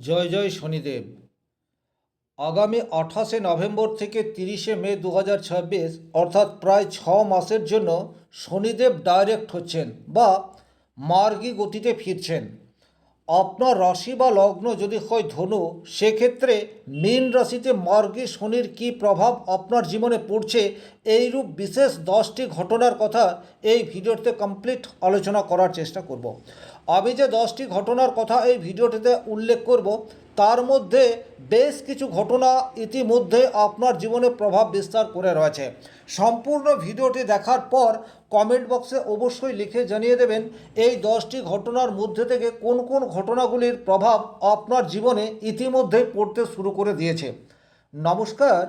জয় জয় শনিদেব। আগামী আঠাশে নভেম্বর থেকে তিরিশে মে দু হাজার ছাব্বিশ, অর্থাৎ প্রায় ছ মাসের জন্য শনিদেব ডাইরেক্ট হচ্ছেন বা মার্গী গতিতে ফিরছেন। আপনার রাশি বা লগ্ন যদি হয় ধনু, সেক্ষেত্রে মীন রাশিতে মার্গী শনির কী প্রভাব আপনার জীবনে পড়ছে, এইরূপ বিশেষ দশটি ঘটনার কথা এই ভিডিওতে কমপ্লিট আলোচনা করার চেষ্টা করব। আমি যে দশটি ঘটনার কথা এই ভিডিওটিতে উল্লেখ করব, তার মধ্যে বেশ কিছু ঘটনা ইতিমধ্যে আপনার জীবনে প্রভাব বিস্তার করে রয়েছে। সম্পূর্ণ ভিডিওটি দেখার পর কমেন্ট বক্সে অবশ্যই লিখে জানিয়ে দেবেন, এই দশটি ঘটনার মধ্যে থেকে কোন কোন ঘটনাগুলির প্রভাব আপনার জীবনে ইতিমধ্যে পড়তে শুরু করে দিয়েছে। নমস্কার,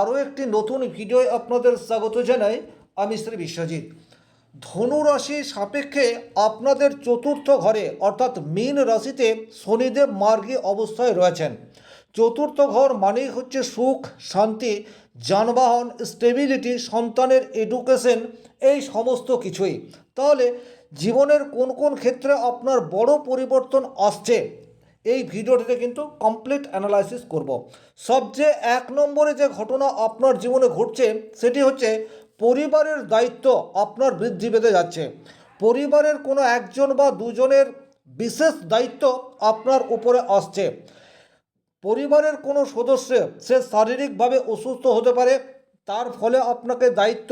আরও একটি নতুন ভিডিও আপনাদের স্বাগত জানাই, আমি শ্রী বিশ্বজিৎ। ধনু রাশি সাপেক্ষে আপনাদের চতুর্থ ঘরে, অর্থাৎ মীন রাশিতে শনিদেব মার্গী অবস্থায় রয়েছেন। চতুর্থ ঘর মানেই হচ্ছে সুখ, শান্তি যানবাহন স্টেবিলিটি সন্তানের এডুকেশন এই সমস্ত কিছুই। তাহলে জীবনের কোন কোন ক্ষেত্রে আপনার বড় পরিবর্তন আসছে, এই ভিডিওটিতে কিন্তু কমপ্লিট অ্যানালাইসিস করব। সবচেয়ে এক নম্বরে যে ঘটনা আপনার জীবনে ঘটছে, সেটি হচ্ছে পরিবারের দায়িত্ব আপনার বৃদ্ধি পেতে যাচ্ছে। পরিবারের কোনো একজন বা দুজনের বিশেষ দায়িত্ব আপনার উপরে আসছে। পরিবারের কোনো সদস্য সে শারীরিকভাবে অসুস্থ হতে পারে, তার ফলে আপনাকে দায়িত্ব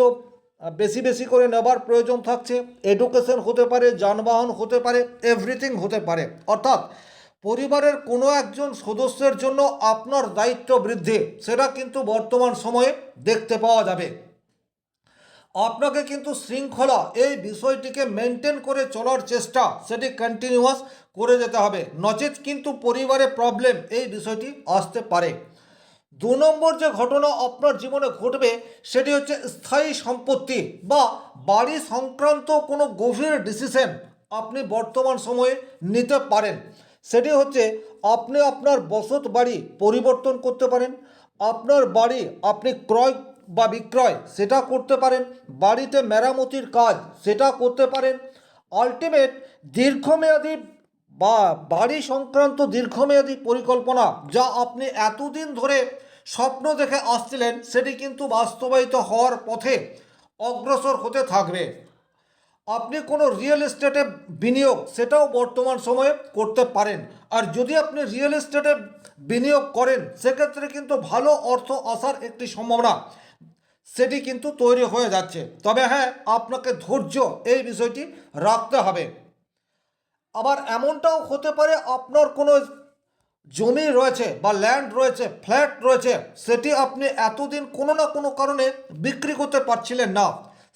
বেশি বেশি করে নেবার প্রয়োজন থাকছে। এডুকেশন হতে পারে, যানবাহন হতে পারে এভরিথিং হতে পারে। অর্থাৎ পরিবারের কোনো একজন সদস্যের জন্য আপনার দায়িত্ব বৃদ্ধি, সেটা কিন্তু বর্তমান সময়ে দেখতে পাওয়া যাবে। আপনাকে কিন্তু শৃঙ্খলা এই বিষয়টিকে মেনটেন করে চলার চেষ্টা, সেটি কন্টিনিউয়াস করে যেতে হবে। নচেত কিন্তু পরিবারে প্রবলেম এই বিষয়টি আসতে পারে। দু নম্বর যে ঘটনা আপনার জীবনে ঘটবে, সেটি হচ্ছে স্থায়ী সম্পত্তি বা বাড়ি সংক্রান্ত কোনো গভীর ডিসিশন আপনি বর্তমান সময়ে নিতে পারেন। সেটি হচ্ছে আপনি আপনার বসত বাড়ি পরিবর্তন করতে পারেন। আপনার বাড়ি আপনি ক্রয় বা বিক্রয়, সেটা করতে পারেন। বাড়িতে মেরামতির কাজ, সেটা করতে পারেন। আলটিমেট দীর্ঘমেয়াদী বা বাড়ি সংক্রান্ত দীর্ঘমেয়াদী পরিকল্পনা যা আপনি এতদিন ধরে স্বপ্ন দেখে আসছিলেন, সেটি কিন্তু বাস্তবায়িত হওয়ার পথে অগ্রসর হতে থাকবে। আপনি কোনো রিয়েল এস্টেটে বিনিয়োগ, সেটাও বর্তমান সময়ে করতে পারেন। আর যদি আপনি রিয়েল এস্টেটে বিনিয়োগ করেন, সেক্ষেত্রে কিন্তু ভালো অর্থ আসার একটি সম্ভাবনা। সেটি কিন্তু তৈরি হয়ে যাচ্ছে। তবে হ্যাঁ আপনাকে ধৈর্য এই বিষয়টি রাখতে হবে। আবার এমনটাও হতে পারে আপনার কোনো জমি রয়েছে বা ল্যান্ড রয়েছে ফ্ল্যাট রয়েছে, সেটি আপনি এতদিন কোনো না কোনো কারণে বিক্রি করতে পারছিলেন না।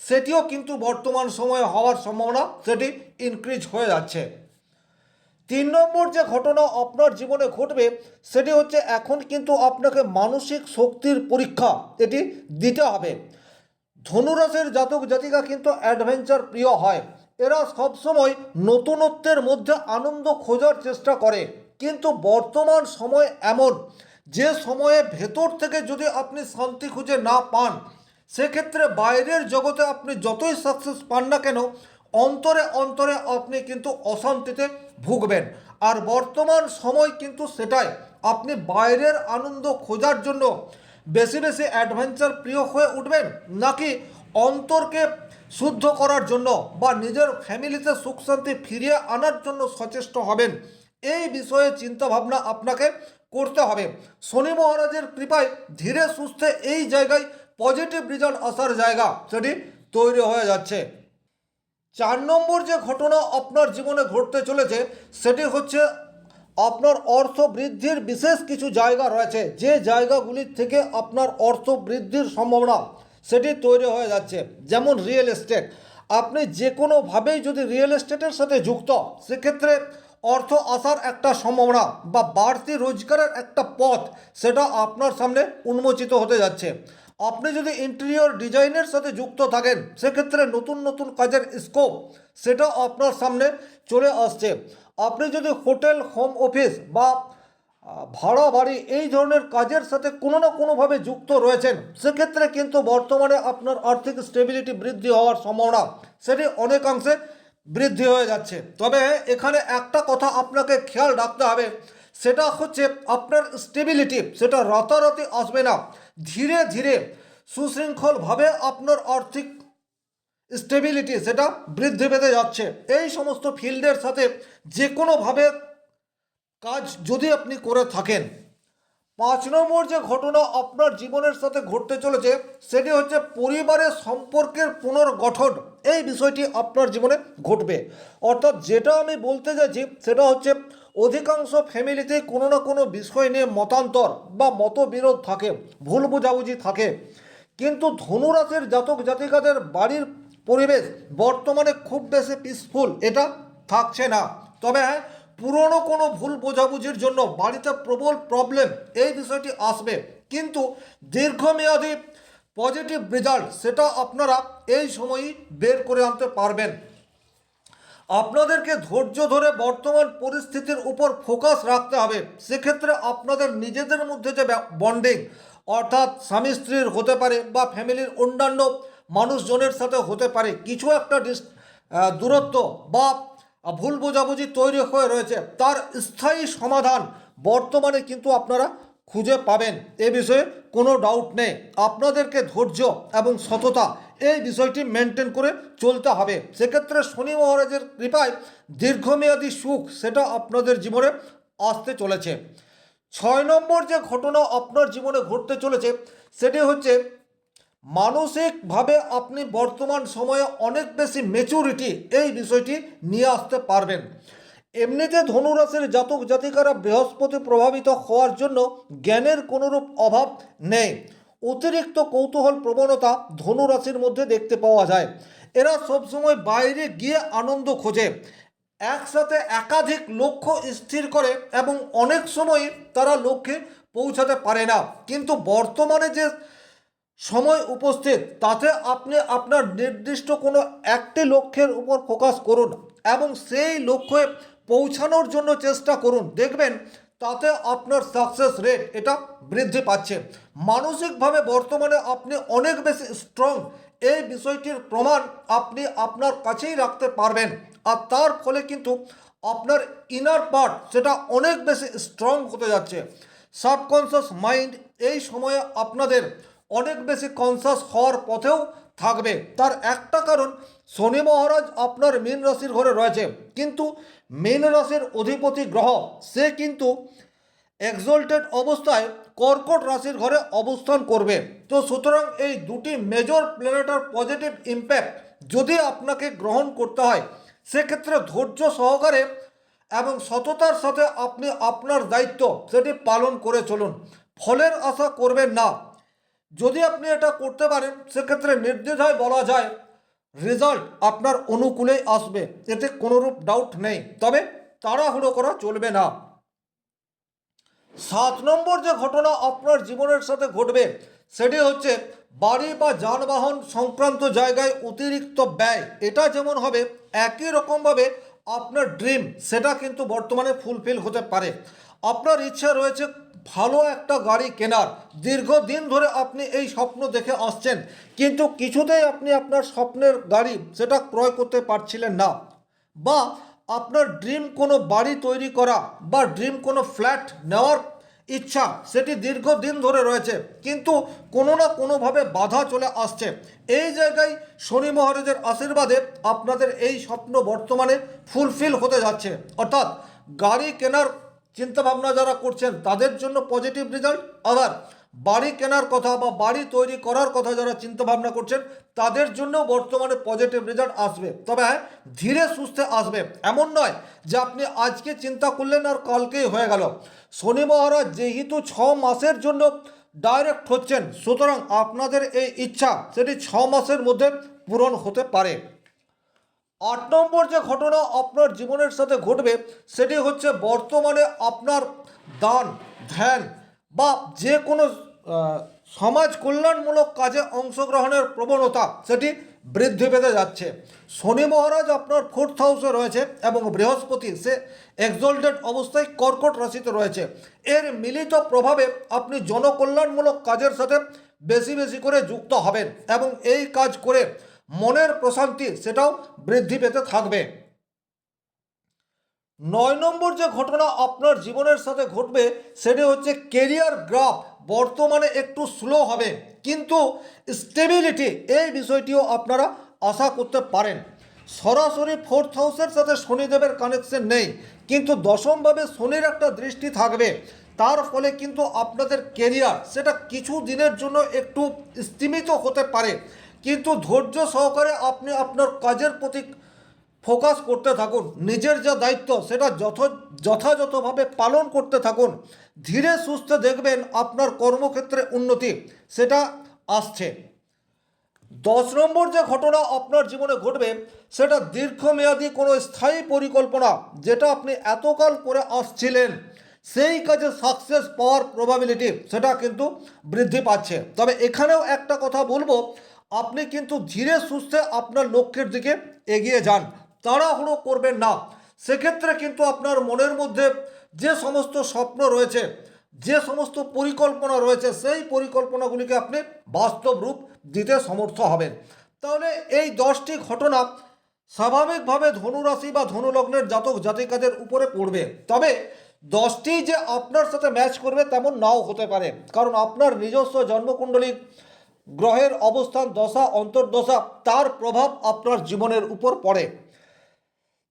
সেটিও কিন্তু বর্তমান সময়ে হওয়ার সম্ভাবনা, সেটি ইনক্রিজ হয়ে যাচ্ছে। তিন নম্বর যে ঘটনা আপনার জীবনে ঘটবে, সেটি হচ্ছে এখন কিন্তু আপনাকে মানসিক শক্তির পরীক্ষা এটি দিতে হবে। ধনুরাসের জাতক জাতিকা কিন্তু অ্যাডভেঞ্চার প্রিয় হয়। এরা সবসময় নতুনত্বের মধ্যে আনন্দ খোঁজার চেষ্টা করে। কিন্তু বর্তমান সময় এমন, যে সময়ে ভেতর থেকে যদি আপনি শান্তি খুঁজে না পান, সেক্ষেত্রে বাইরের জগতে আপনি যতই সাকসেস পান না কেন অন্তরে অন্তরে আপনি কিন্তু অশান্তিতে ভুগবেন। আর বর্তমান সময় কিন্তু সেটাই। আপনি বাইরের আনন্দ খোঁজার জন্য বেশি বেশি অ্যাডভেঞ্চার প্রিয় হয়ে উঠবেন নাকি অন্তরকে শুদ্ধ করার জন্য বা নিজের ফ্যামিলিতে সুখ শান্তি ফিরিয়ে আনার জন্য সচেষ্ট হবেন? এই বিষয়ে চিন্তাভাবনা আপনাকে করতে হবে। শনি মহারাজের কৃপায় ধীরে সুস্থে এই জায়গায় পজিটিভ রেজাল্ট আসার জায়গা সেটি তৈরি হয়ে যাচ্ছে। চার নম্বর যে ঘটনা আপনার জীবনে ঘটতে চলেছে, সেটি হচ্ছে আপনার অর্থ বৃদ্ধির বিশেষ কিছু জায়গা রয়েছে। যে জায়গাগুলির থেকে আপনার অর্থ বৃদ্ধির সম্ভাবনা সেটি তৈরি হয়ে যাচ্ছে। যেমন রিয়েল এস্টেট। আপনি যে কোনোভাবেই যদি রিয়েল এস্টেটের সাথে যুক্ত, সেক্ষেত্রে অর্থ আসার একটা সম্ভাবনা বা বাড়তি রোজগারের একটা পথ, সেটা আপনার সামনে উন্মোচিত হতে যাচ্ছে। আপনি যদি ইন্টেরিয়র ডিজাইনের সাথে যুক্ত থাকেন, সেক্ষেত্রে নতুন নতুন কাজের স্কোপ সেটা আপনার সামনে চলে আসছে। আপনি যদি হোটেল হোম অফিস বা ভাড়া বাড়ি এই ধরনের কাজের সাথে কোনো না কোনোভাবে যুক্ত রয়েছেন, সেক্ষেত্রে কিন্তু বর্তমানে আপনার আর্থিক স্টেবিলিটি বৃদ্ধি হওয়ার সম্ভাবনা সেটি অনেকাংশে বৃদ্ধি হয়ে যাচ্ছে। তবে এখানে একটা কথা আপনাকে খেয়াল রাখতে হবে, সেটা হচ্ছে আপনার স্টেবিলিটি সেটা রাতারাতি আসবে না। ধীরে ধীরে সুশৃঙ্খলভাবে আপনার আর্থিক স্টেবিলিটি সেটা বৃদ্ধি পেতে যাচ্ছে। এই সমস্ত ফিল্ডের সাথে যে কোনোভাবে কাজ যদি আপনি করে থাকেন, পাঁচ নম্বর যে ঘটনা আপনার জীবনের সাথে ঘটতে চলেছে, সেটি হচ্ছে পরিবারের সম্পর্কের পুনর্গঠন। এই বিষয়টি আপনার জীবনে ঘটবে। অর্থাৎ যেটা আমি বলতে চাইছি, সেটা হচ্ছে অধিকাংশ ফ্যামিলিতে কোনো না কোনো বিষয় নিয়ে মতান্তর বা মতবিরোধ থাকে, ভুল বোঝাবুঝি থাকে। কিন্তু ধনুরাশির জাতক জাতিকাদের বাড়ির পরিবেশ বর্তমানে খুব বেশি পিসফুল এটা থাকছে না। তবে হ্যাঁ পুরনো কোনো ভুল বোঝাবুঝির জন্য বাড়িতে প্রবল প্রবলেম এই বিষয়টি আসবে। কিন্তু দীর্ঘমেয়াদী পজিটিভ রেজাল্ট সেটা আপনারা এই সময়ই বের করে আনতে পারবেন। আপনাদেরকে ধৈর্য ধরে বর্তমান পরিস্থিতির উপর ফোকাস রাখতে হবে। সেক্ষেত্রে আপনাদের নিজেদের মধ্যে যে বন্ডিং অর্থাৎ স্বামী স্ত্রীর হতে পারে বা ফ্যামিলির অন্যান্য মানুষজনের সাথে হতে পারে, কিছু একটা দূরত্ব বা ভুল বোঝাবুঝি তৈরি হয়ে রয়েছে, তার স্থায়ী সমাধান বর্তমানে কিন্তু আপনারা খুঁজে পাবেন। এ বিষয়ে কোনো ডাউট নেই। আপনাদেরকে ধৈর্য এবং সততা এই বিষয়টি মেনটেন করে চলতে হবে। সেক্ষেত্রে শনি মহারাজের কৃপায় দীর্ঘমেয়াদী সুখ সেটা আপনাদের জীবনে আসতে চলেছে। ছয় নম্বর যে ঘটনা আপনার জীবনে ঘটতে চলেছে, সেটি হচ্ছে মানসিকভাবে আপনি বর্তমান সময়ে অনেক বেশি মেচুরিটি এই বিষয়টি নিয়ে আসতে পারবেন। এমনিতে ধনুরাশির জাতক জাতিকারা বৃহস্পতি প্রভাবিত হওয়ার জন্য জ্ঞানের কোনোরূপ অভাব নেই। অতিরিক্ত কৌতূহল প্রবণতা ধনুরাশির মধ্যে দেখতে পাওয়া যায়। এরা সবসময় বাইরে গিয়ে আনন্দ খোঁজে, একসাথে একাধিক লক্ষ্য স্থির করে এবং অনেক সময় তারা লক্ষ্যে পৌঁছাতে পারে না। কিন্তু বর্তমানে যে সময় উপস্থিত, তাতে আপনি আপনার নির্দিষ্ট কোনো একটি লক্ষ্যের উপর ফোকাস করুন এবং সেই লক্ষ্যে পৌঁছানোর জন্য চেষ্টা করুন। দেখবেন তাতে আপনার সাকসেস রেট এটা বৃদ্ধি পাচ্ছে। মানসিকভাবে বর্তমানে আপনি অনেক বেশি স্ট্রং এই বিষয়টির প্রমাণ আপনি আপনার কাছেই রাখতে পারবেন। আর তার ফলে কিন্তু আপনার ইনার পার্ট সেটা অনেক বেশি স্ট্রং হতে যাচ্ছে। সাবকনসিয়াস মাইন্ড এই সময়ে আপনাদের অনেক বেশি কনসাস হওয়ার পথেও থাকবে। তার একটা কারণ, শনি মহারাজ আপনার মীন রাশির ঘরে রয়েছে। কিন্তু মীন রাশির অধিপতি গ্রহ, সে কিন্তু এক্সল্টেড অবস্থায় কর্কট রাশির ঘরে অবস্থান করবে। তো সুতরাং এই দুটি মেজর প্ল্যানেটার পজিটিভ ইম্প্যাক্ট যদি আপনাকে গ্রহণ করতে হয়, সেক্ষেত্রে ধৈর্য সহকারে এবং সততার সাথে আপনি আপনার দায়িত্ব সেটি পালন করে চলুন। ফলের আশা করবেন না। যদি আপনি এটা করতে পারেন, সেক্ষেত্রে নির্দ্বিধায় বলা যায় রেজাল্ট আপনার অনুকূলেই আসবে। এতে কোনোরূপ ডাউট নেই। তবে তাড়াহুড়ো করা চলবে না। সাত নম্বর যে ঘটনা আপনার জীবনের সাথে ঘটবে, সেটি হচ্ছে বাড়ি বা যানবাহন সংক্রান্ত জায়গায় অতিরিক্ত ব্যয়। এটা যেমন হবে, একই রকমভাবে আপনার ড্রিম সেটা কিন্তু বর্তমানে ফুলফিল হতে পারে। আপনার ইচ্ছা রয়েছে ভালো একটা গাড়ি কেনার। দীর্ঘদিন ধরে আপনি এই স্বপ্ন দেখে আসছেন, কিন্তু কিছুতেই আপনি আপনার স্বপ্নের গাড়ি সেটা ক্রয় করতে পারছিলেন না। বা আপনার ড্রিম কোনো বাড়ি তৈরি করা বা ড্রিম কোনো ফ্ল্যাট নেওয়ার ইচ্ছা সেটি দীর্ঘদিন ধরে রয়েছে, কিন্তু কোনো না কোনোভাবে বাধা চলে আসছে। এই জায়গায় শনি মহারাজের আশীর্বাদে আপনাদের এই স্বপ্ন বর্তমানে ফুলফিল হতে যাচ্ছে। অর্থাৎ গাড়ি কেনার চিন্তাভাবনা যারা করছেন, তাদের জন্য পজিটিভ রেজাল্ট আবার বাড়ি কেনার কথা বা বাড়ি তৈরি করার কথা যারা চিন্তা ভাবনা করছেন, তাদের জন্য বর্তমানে পজিটিভ রেজাল্ট আসবে। তবে হ্যাঁ ধীরে সুস্থে আসবে। এমন নয় যে আপনি আজকে চিন্তা করলেন আর কালকেই হয়ে গেল। শনি মহারাজ যেহেতু ছ মাসের জন্য ডাইরেক্ট হচ্ছেন, সুতরাং আপনাদের এই ইচ্ছা সেটি ছ মাসের মধ্যে পূরণ হতে পারে। আট নম্বর যে ঘটনা আপনার জীবনের সাথে ঘটবে, সেটি হচ্ছে বর্তমানে আপনার দান, ধ্যান বা যে কোনো সমাজ কল্যাণমূলক কাজে অংশগ্রহণের প্রবণতা, সেটি বৃদ্ধি পেতে যাচ্ছে। শনি মহারাজ আপনার ফোর্থ হাউসে রয়েছে এবং বৃহস্পতি, সে এক্সল্টেড অবস্থায় কর্কট রাশিতে রয়েছে। এর মিলিত প্রভাবে আপনি জনকল্যাণমূলক কাজের সাথে বেশি বেশি করে যুক্ত হবেন এবং এই কাজ করে মনের প্রশান্তি সেটাও বৃদ্ধি পেতে থাকবে। নয় নম্বর যে ঘটনা আপনার জীবনের সাথে ঘটবে, সেটি হচ্ছে কেরিয়ার গ্রাফ বর্তমানে একটু স্লো হবে, কিন্তু স্টেবিলিটি এই বিষয়টিও আপনারা আশা করতে পারেন। সরাসরি ফোর্থ হাউসের সাথে শনিদেবের কানেকশন নেই, কিন্তু দশমভাবে শনির একটা দৃষ্টি থাকবে। তার ফলে কিন্তু আপনাদের কেরিয়ার সেটা কিছু দিনের জন্য একটু স্তীমিত হতে পারে। কিন্তু ধৈর্য সহকারে আপনি আপনার কাজের প্রতি ফোকাস করতে থাকুন, নিজের যা দায়িত্ব সেটা যথ, যথাযথভাবে পালন করতে থাকুন, ধীরে সুস্থে দেখবেন আপনার কর্মক্ষেত্রে উন্নতি, সেটা আসছে। দশ নম্বর যে ঘটনা আপনার জীবনে ঘটবে, সেটা দীর্ঘমেয়াদী কোনো স্থায়ী পরিকল্পনা, যেটা আপনি এতকাল করে আসছিলেন, সেই কাজে সাকসেস পাওয়ার প্রবাবিলিটি সেটা কিন্তু বৃদ্ধি পাচ্ছে। তবে এখানেও একটা কথা বলব আপনি কিন্তু ধীরে সুস্থে আপনার লক্ষ্যের দিকে এগিয়ে যান। তাড়াহুড়ো করবেন না। সেক্ষেত্রে কিন্তু আপনার মনের মধ্যে যে সমস্ত স্বপ্ন রয়েছে, যে সমস্ত পরিকল্পনা রয়েছে, সেই পরিকল্পনাগুলিকে আপনি বাস্তব রূপ দিতে সমর্থ হবেন। তাহলে এই দশটি ঘটনা স্বাভাবিকভাবে ধনুরাশি বা ধনুলগ্নের জাতক জাতিকাদের উপরে পড়বে। তবে দশটি যে আপনার সাথে ম্যাচ করবে, তেমন নাও হতে পারে। কারণ আপনার নিজস্ব জন্মকুণ্ডলীর গ্রহের অবস্থান দশা, অন্তর্দশা, তার প্রভাব আপনার জীবনের উপর পড়ে।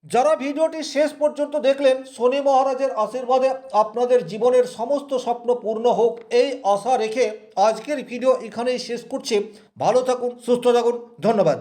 যারা ভিডিওটি শেষ পর্যন্ত দেখলেন, শনি মহারাজের আশীর্বাদে আপনাদের জীবনের সমস্ত স্বপ্ন পূর্ণ হোক এই আশা রেখে আজকের ভিডিও এখানেই শেষ করছি। ভালো থাকুন, সুস্থ থাকুন, ধন্যবাদ।